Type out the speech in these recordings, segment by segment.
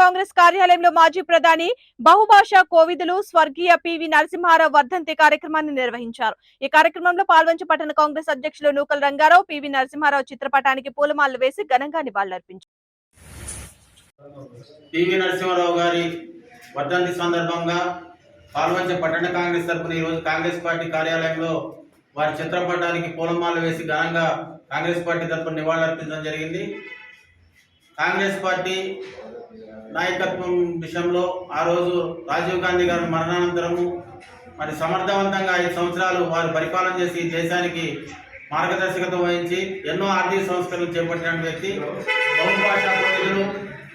కాంగ్రెస్ కార్యాలయంలో మాజీ ప్రధాని బహుభాషా కోవిదులు స్వర్గీయ పివి నరసింహారావు వర్ధంతి కార్యక్రమాన్ని నిర్వహించారు. ఈ కార్యక్రమంలో పాల్వంచి పట్టణ కాంగ్రెస్ అధ్యక్షులు నూకల రంగారావు పివి నరసింహారావు చిత్రపటానికి పూలమాలలు వేసి ఘనంగా నివాళులర్పించారు. పివి నరసింహారావు గారి వర్ధంతి సందర్భంగా పాల్వంచ పట్టణ కాంగ్రెస్ ఈరోజు కాంగ్రెస్ పార్టీ కార్యాలయంలో వారి చిత్రపటానికి వేసి ఘనంగా కాంగ్రెస్ పార్టీ నివాళులర్పించడం జరిగింది. కాంగ్రెస్ పార్టీ నాయకత్వం విషయంలో ఆ రోజు రాజీవ్ గాంధీ గారి మరణానంతరము మరి సమర్థవంతంగా ఐదు సంవత్సరాలు వారు పరిపాలన చేసి దేశానికి మార్గదర్శకత వహించి ఎన్నో ఆర్థిక సంస్కరణలు చేపట్టిన వ్యక్తి బహుభాషా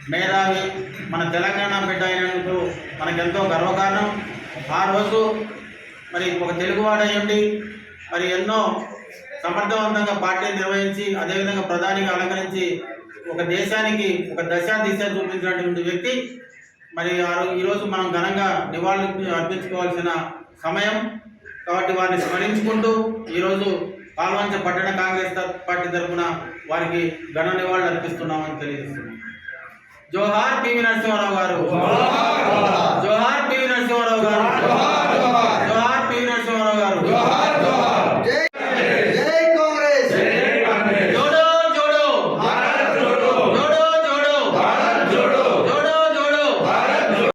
మేధావి మన తెలంగాణ బిడ్డ అయినందుకు మనకెంతో గర్వకారణం. ఆ రోజు మరి ఒక తెలుగువాడయ్యండి మరి ఎన్నో సమర్థవంతంగా పార్టీ నిర్వహించి అదేవిధంగా ప్రధానిగా అలంకరించి ఒక దేశానికి ఒక దశ దిశ చూపించినటువంటి వ్యక్తి. మరి ఆ ఈరోజు మనం ఘనంగా నివాళులు అర్పించుకోవాల్సిన సమయం. కాబట్టి వారిని స్మరించుకుంటూ ఈరోజు పాల్వంచ పట్టణ కాంగ్రెస్ పార్టీ తరఫున వారికి ఘన నివాళులు అర్పిస్తున్నామని తెలియజేస్తున్నాం. జోహార్ పివి నరసింహారావు